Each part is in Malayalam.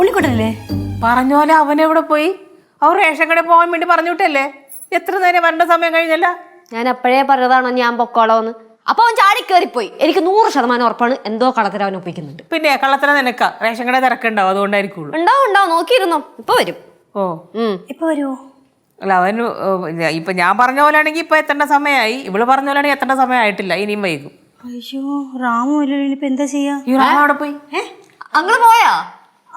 ഉണ്ണിക്കുട്ടനല്ലേ? പറഞ്ഞ പോലെ അവനെവിടെ പോയി? അവർ റേഷൻ കടയിൽ പോകാൻ വേണ്ടി പറഞ്ഞു വിട്ടല്ലേ? എത്ര നേരം വരേണ്ട സമയം കഴിഞ്ഞല്ല? ഞാൻ അപ്പോഴേ പറഞ്ഞതാണോ ഞാൻ പൊക്കോളോന്ന് അപ്പൊ അവൻ ചാടി കയറിപ്പോയി എനിക്ക് നൂറ് ശതമാനം ഉറപ്പാണ് എന്തോ കളത്തിൽ അവൻ ഒപ്പിക്കുന്നുണ്ട്. പിന്നെ കള്ളത്തര നിനക്ക? റേഷൻ കട തിരക്കുണ്ടാവും അതുകൊണ്ടായിരിക്കുള്ളൂ. ഉണ്ടാവും ഉണ്ടാവും. നോക്കിയിരുന്നു. ഇപ്പൊ വരും. ഓ. ഉം. ഇപ്പൊ വരുമോ അല്ല അവന് ഇപ്പൊ ഞാൻ പറഞ്ഞ പോലെ ആണെങ്കിൽ ഇപ്പൊ എത്തേണ്ട സമയമായി. ഇവൾ പറഞ്ഞ പോലെ ആണെങ്കിൽ എത്തേണ്ട സമയമായിട്ടില്ല. ഇനിയും വൈകും. അയ്യോ റാമു ഇല്ലല്ലോ ഇനിയിപ്പോ എന്താ ചെയ്യാ? അവിടെ പോയി. അങ്ങൾ പോയാ?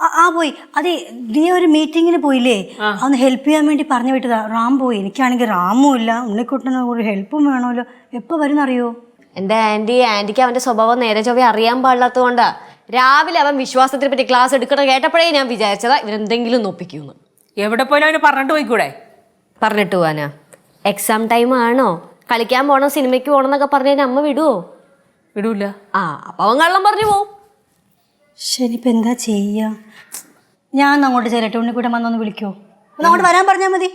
ആ, പോയി. അതെ നീ ഒരു മീറ്റിങ്ങിന് പോയില്ലേ? അന്ന് ഹെൽപ്പ് ചെയ്യാൻ വേണ്ടി പറഞ്ഞു വിട്ടതാ. റാം പോയി. എനിക്കാണെങ്കിൽ റാമും ഇല്ല. ഉണ്ണിക്കുട്ടന് ഒരു ഹെൽപ്പും വേണമല്ലോ. എപ്പോ വരുന്നറിയോ? എന്റെ ആന്റി ആന്റിക്ക് അവന്റെ സ്വഭാവം നേരെ ചൊവ്വ അറിയാൻ പാടില്ലാത്തതുകൊണ്ടാ രാവിലെ അവൻ വിശ്വാസത്തിനെ പറ്റി ക്ലാസ് എടുക്കണം കേട്ടപ്പോഴേ ഞാൻ വിചാരിച്ചതാ ഇവരെന്തെങ്കിലും നോപ്പിക്കൂന്ന് എവിടെ പോയാലും അവന് പറഞ്ഞിട്ട് പോയിക്കൂടെ? പറഞ്ഞിട്ട് പോവാനാ. എക്സാം ടൈം ആണോ? കളിക്കാൻ പോണോ? സിനിമയ്ക്ക് പോകണം എന്നൊക്കെ പറഞ്ഞു കഴിഞ്ഞാൽ അമ്മ വിടുവോ? വിടൂല. ആ അപ്പൊ അവൻ കള്ളം പറഞ്ഞു പോവും. ശരി ഇപ്പൊ എന്താ ചെയ്യാ? ഞാൻ അങ്ങോട്ട് ചെല്ലട്ടെ ഉണ്ണിക്കൂടെ വന്നൊന്ന് വിളിക്കോ. ഒന്ന് അങ്ങോട്ട് വരാൻ പറഞ്ഞാൽ മതി.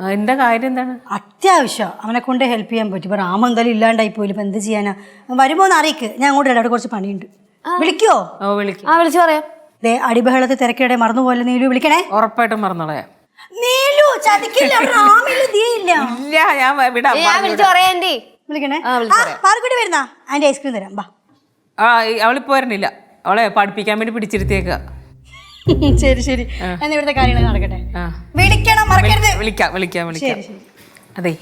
ആ, എന്താ കാര്യം എന്താണ്? അത്യാവശ്യം. അവനെ കൊണ്ട് ഹെൽപ്പ് ചെയ്യാൻ പറ്റും. ഇപ്പൊ രാമ എന്തായാലും ഇല്ലാണ്ടായി പോയില്ല ഇപ്പൊ എന്ത് ചെയ്യാനാ? വരുമ്പോ ഒന്ന് അറിയിക്ക്. ഞാൻ അങ്ങോട്ട് വരാം അവിടെ കുറച്ച് പണിയുണ്ട്. വിളിക്കോ? ഓ വിളിക്കും. ആ വിളിച്ചു പറയാം. ദേ തിരക്കേടെ തിരക്കിടെ മറന്നുപോലെ നീലു. വിളിക്കണേ? ഉറപ്പായിട്ടും മറന്നോളയാ. നീലു ചതിക്കില്ല അവിടെ ദേ ഇല്ല. ഇല്ല ഞാൻ വ- വിടാം ഞാൻ വിളിച്ചു പറയാം ആന്റി വിളിക്കണേ? ആ, വരുന്ന? അതിന്റെ ഐസ്ക്രീം തരാം ബാ ആ ഈ- അവളിപ്പോ വരണില്ല. അവളെ പഠിപ്പിക്കാൻ വേണ്ടി പിടിച്ചിരുത്തിയേക്ക. ശരി ശരി. എന്നാ ഇവിടുത്തെ കാര്യങ്ങൾ നടക്കട്ടെ? വിളിക്കണം മറക്കരുത്. വിളിക്കാം വിളിക്കാം വിളിക്കാം. അതെ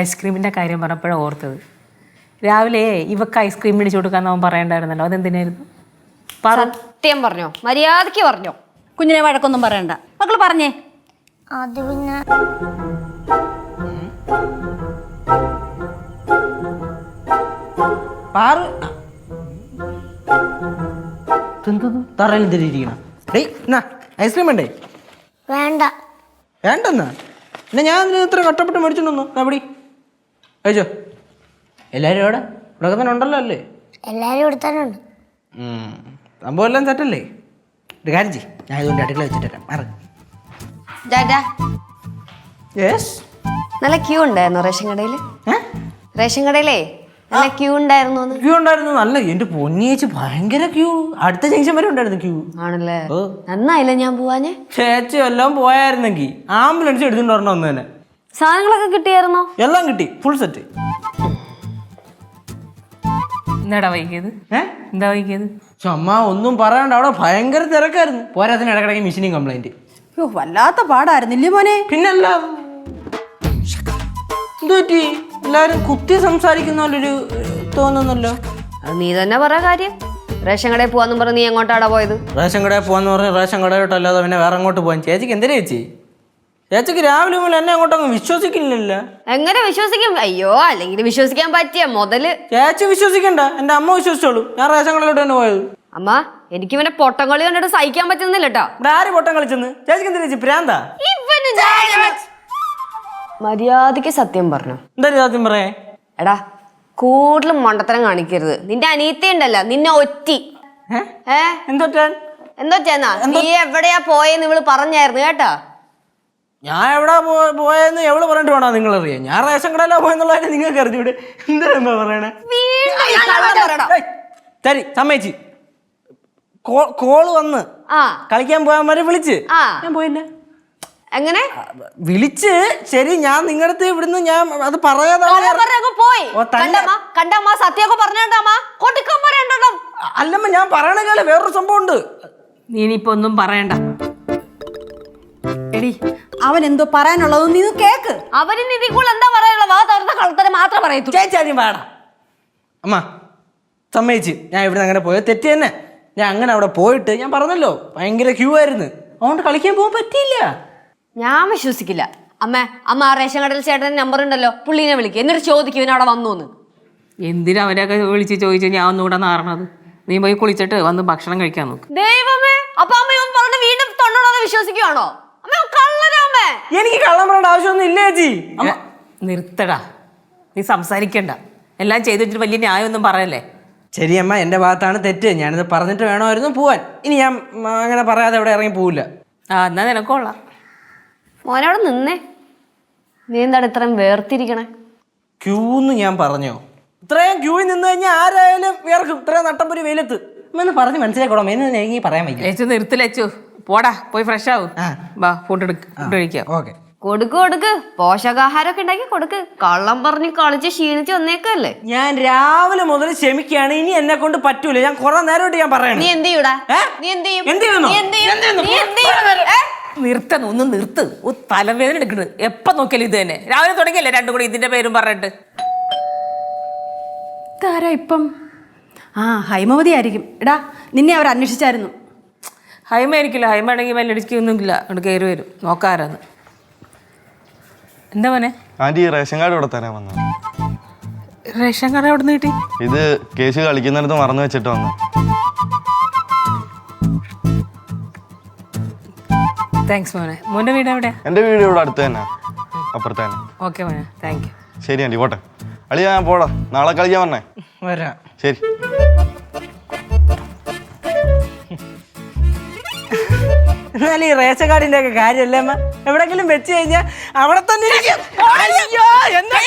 ഐസ്ക്രീമിന്റെ കാര്യം പറഞ്ഞപ്പോഴാണ് ഓർത്തത്. രാവിലെ ഇവക്ക് ഐസ്ക്രീം മേടിച്ചു കൊടുക്കാന്ന് അവൻ പറയണ്ടായിരുന്നല്ലോ അതെന്തിനായിരുന്നു? സത്യം പറഞ്ഞോ മര്യാദയ്ക്ക് പറഞ്ഞോ. കുഞ്ഞിനെ വഴക്കൊന്നും പറയണ്ട. മക്കൾ പറഞ്ഞേ. അത് പിന്നെ പാറ്. എന്തത് തറയിൽ തിരിയിരിക്കണം ഡേയ് എന്നാ ഐസ്ക്രീം വേണ്ടേ? വേണ്ട. വേണ്ടെന്നാ? എന്നാ ഞാൻ ഇതിന് ഇത്ര കഷ്ടപ്പെട്ട് മേടിച്ചിട്ടുണ്ടോ എവിടെ കഴിച്ചോ? എല്ലാവരും എവിടെ? ഇവിടെ തന്നെ ഉണ്ടല്ലോ അല്ലേ? എല്ലാരും ഇവിടെ തന്നെ ഉണ്ട്. സംഭവം എല്ലാം സെറ്റല്ലേ ഒരു കാര്യം ചെയ് ഞാൻ ഇതുകൊണ്ട് അടുക്കള വെച്ചിട്ട് വരാം. മാറി. യെസ് നല്ല ക്യൂ ഉണ്ടായിരുന്നു റേഷൻ കടയിൽ റേഷൻ കടയിലേ? ക്യൂ ഉണ്ടായിരുന്നു ക്യൂ ഉണ്ടായിരുന്നു. നല്ല എന്റെ പൊന്നിയേച്ച് ഭയങ്കര ക്യൂ അടുത്ത ജംഗ്ഷൻ വരെ ഉണ്ടായിരുന്നു ക്യൂ ആണല്ലേ? നന്നായില്ല ഞാൻ പോവാഞ്ഞേ? ചേച്ചി എല്ലാം പോയായിരുന്നെങ്കിൽ ആംബുലൻസ് എടുത്തുകൊണ്ട് വരണം ഒന്ന് തന്നെ. സാധനങ്ങളൊക്കെ കിട്ടിയായിരുന്നോ? എല്ലാം കിട്ടി. ഫുൾ സെറ്റ് എന്താടാ വൈകിയത്. എന്താ വൈകിയത്? ചുമ്മാ ഒന്നും പറയാണ്ട് അവിടെ ഭയങ്കര തിരക്കായിരുന്നു. പോരാത്തിന് ഇടക്കിടയ്ക്ക് മെഷീനും കംപ്ലൈന്റ് യോ വല്ലാത്ത പാടായിരുന്നില്ലേ മോനെ? പിന്നല്ല. എന്തു പറ്റി എല്ലാരും കുത്തി സംസാരിക്കുന്ന പോലൊരു തോന്നുന്നല്ലോ. അത് നീ തന്നെ പറ കാര്യം. റേഷൻ കടയിൽ പോവാന്നും പറഞ്ഞ് നീ എങ്ങോട്ടാടാ പോയത്? റേഷൻ കടയിൽ പോവാന്ന് പറഞ്ഞ് റേഷൻ കടയിലോട്ടല്ലാതെ പിന്നെ വേറെ അങ്ങോട്ട് പോകാൻ ചേച്ചിക്ക് എന്തിനാ ചേച്ചി? ചേച്ചിക്ക് രാവിലെ മുതൽ എന്നെ അങ്ങോട്ടങ്ങ് വിശ്വസിക്കില്ലല്ലോ. എങ്ങനെ വിശ്വസിക്കും? അയ്യോ അല്ലെങ്കിൽ വിശ്വസിക്കാൻ പറ്റിയ മുതൽ. ചേച്ചി വിശ്വസിക്കണ്ട. എന്റെ അമ്മ വിശ്വസിച്ചോളൂ. ഞാൻ റേഷൻ കടയിലോട്ട് തന്നെ പോയത്. അമ്മ എനിക്ക് ഇവന്റെ പൊട്ടം കളി കണ്ടിട്ട് സഹിക്കാൻ പറ്റുന്നില്ല കേട്ടോ ഇവിടെ ആര് പൊട്ടം കളിച്ചെന്ന്? ചേച്ചിക്ക് എന്തിനാ ചേച്ചി പ്രാന്താ? ഇവന് ഞാൻ മര്യാദയ്ക്ക് സത്യം പറഞ്ഞു. എന്താ സത്യം പറയേ? എടാ കൂടുതലും മണ്ടത്തരം കാണിക്കരുത്. നിന്റെ അനീത്തി ഉണ്ടല്ലോ നിന്നെ ഒറ്റി. ഏ? എന്തോ ചെന്നാ നീ എവിടെയാ പോയെന്ന് ഇവൾ പറഞ്ഞായിരുന്നു കേട്ടോ. ഞാൻ എവിടെ പോയെന്ന് എവൾ പറഞ്ഞിട്ട് വേണോ നിങ്ങൾ അറിയാം ഞാൻ റേഷൻ കടയിലാ പോയെന്നുള്ള നിങ്ങൾക്ക് അറിഞ്ഞൂടെ? എന്താ പറയണേ? തരി സമ്മതിച്ച്. കോൾ വന്ന് കളിക്കാൻ പോകാൻ വരെ വിളിച്ച്. ഞാൻ പോയില്ല. എങ്ങനെ? വിളിച്ച് ശരി ഞാൻ നിങ്ങളുടെ ഇവിടുന്ന് ഞാൻ അത് പറയാതെ പോയി. കണ്ടമ്മ സത്യമൊക്കെ പറഞ്ഞോണ്ടമ്മ കൊടുക്കമ്മ രണ്ടെണ്ണം അല്ലമ്മ ഞാൻ പറയണ കേൾ വേറൊരു സംഭവം ഉണ്ട് നീ ഇനിയിപ്പോ ഒന്നും പറയണ്ട. എടി അവൻ എന്തോ പറയാനുള്ളത് നീ കേക്ക്. അവന് നിധിക്കുള്ള എന്താ പറയാനുള്ള വാ തുറന്ന കള്ളത്തരം മാത്രം പറയത്തു ചേച്ചി ആദ്യം വേണ്ട അമ്മ സമ്മതിച്ച്. ഞാൻ ഇവിടെ അങ്ങനെ പോയത് തെറ്റ് തന്നെ. ഞാൻ അങ്ങനെ അവിടെ പോയിട്ട് ഞാൻ പറഞ്ഞല്ലോ ഭയങ്കര ക്യൂ ആയിരുന്നു. അതുകൊണ്ട് കളിക്കാൻ പോകാൻ പറ്റിയില്ല. ഞാൻ വിശ്വസിക്കില്ല. അമ്മ അമ്മ ആ റേഷൻ കടയിൽ ചേട്ടന്റെ നമ്പർ ഉണ്ടല്ലോ. പുള്ളീനെ വിളിക്കുക എന്നിട്ട് ചോദിക്കും ഇവൻ അവിടെ വന്നു എന്ന് എന്തിനാ അവരെയൊക്കെ വിളിച്ച് ചോദിച്ചു ഞാൻ ഒന്നുകൂടെ നാറണത്? നീ പോയി കുളിച്ചിട്ട് വന്ന് ഭക്ഷണം കഴിക്കാൻ നോക്ക്. ദൈവമേ അപ്പൊ അമ്മ ഇവൻ പറഞ്ഞ് വീണ്ടും തൊണ്ണൂറാതെ വിശ്വസിക്കുവാണോ? അമ്മ എനിക്ക് കള്ളം പറയേണ്ട ആവശ്യമൊന്നും ഇല്ല ചേച്ചി? ഏ, നിർത്തടാ. നീ സംസാരിക്കണ്ട. എല്ലാം ചെയ്തു വെച്ചിട്ട് വലിയ ന്യായമൊന്നും പറയല്ലേ? ശരി അമ്മ എന്റെ ഭാഗത്താണ് തെറ്റ്. ഞാനിത് പറഞ്ഞിട്ട് വേണമായിരുന്നു പോവാൻ. ഇനി ഞാൻ അങ്ങനെ പറയാതെ എവിടെ ഇറങ്ങി പോവില്ല. ആ എന്നാ നിനക്കൊള്ളാം മോനവിടെ നിന്നേ. നീ എന്താണ് ഇത്രയും വേർത്തിരിക്കണേ ക്യൂന്ന് ഞാൻ പറഞ്ഞോ? ഇത്രയും ക്യൂവിൽ നിന്ന് കഴിഞ്ഞാൽ ആരായാലും വേർക്കും ഇത്രയും നട്ടപ്പൊരു വെയിലത്ത്. അമ്മ ഒന്ന് പറഞ്ഞ് മനസ്സിലാക്കോളാം എന്ന് എനിക്ക് പറയാൻ പറ്റും നിർത്തില്ലച്ചു പോടാ പോയി ഫ്രഷ് ആവും. വാ ഫുഡ് എടുക്ക ഫുഡ് കഴിക്കാം. ഓക്കെ. കൊടുക്ക് കൊടുക്ക്. പോഷകാഹാരമൊക്കെ ഉണ്ടാക്കി കൊടുക്ക്. കള്ളം പറഞ്ഞ് കളിച്ച് ക്ഷീണിച്ച് വന്നേക്കല്ലേ? ഞാൻ രാവിലെ മുതൽ ക്ഷമിക്കുകയാണ്. ഇനി എന്നെ കൊണ്ട് പറ്റൂല. ഞാൻ കുറെ നേരമായിട്ട് ഞാൻ നീ പറയണേ എന്ത് ചെയ്യൂടാ? നീ എന്ത് ചെയ്യും? എന്ത് ചെയ്യുന്നു? നീ എന്ത് ചെയ്യും? എന്ത് ചെയ്യുന്നു? നിർത്തണം ഒന്ന് നിർത്ത്. തലവേദന എടുക്കണത്. എപ്പ നോക്കിയാലും ഇത് തന്നെ. രാവിലെ തുടങ്ങിയല്ലേ രണ്ടും കൂടി ഇതിന്റെ പേരും പറഞ്ഞിട്ട്? താര ഇപ്പം? ആ ഹൈമവതി ആയിരിക്കും. എടാ നിന്നെ അവർ അന്വേഷിച്ചായിരുന്നു. ഹൈമ ആയിരിക്കില്ല ഹൈമ ആണെങ്കിൽ ഒന്നും ഇല്ല. അവിടെ കയറി വരും. നോക്കാറാന്ന് എന്താ മോനെ? ആന്റി റേഷൻ കാർഡ് ഇവിടെ തരാൻ വന്നത് റേഷൻ കാർഡ് എവിടെ നിന്ന് കിട്ടി? ഇത് കേസ് കളിക്കുന്നിടത്ത് മറന്നു വെച്ചിട്ട് വന്നു. താങ്ക്സ് മോനെ. മോന്റെ വീട് എവിടെയാ? എന്റെ വീട് ഇവിടെ അടുത്ത് തന്നെ. അപ്പുറത്ത് തന്നെ. ഓക്കെ മോനെ. താങ്ക് യു ശരി ആന്റി പോട്ടെ. അളിയാ ഞാൻ പോടാ. നാളെ കളിക്കാൻ പറഞ്ഞേ വരാം. ശരി. എന്നാലും ഈ റേഷൻ കാർഡിന്റെ ഒക്കെ കാര്യമല്ലേ അമ്മ? എവിടെങ്കിലും വെച്ച് കഴിഞ്ഞാൽ അവിടെ തന്നെ ഇരിക്കും. അയ്യോ, എന്താ?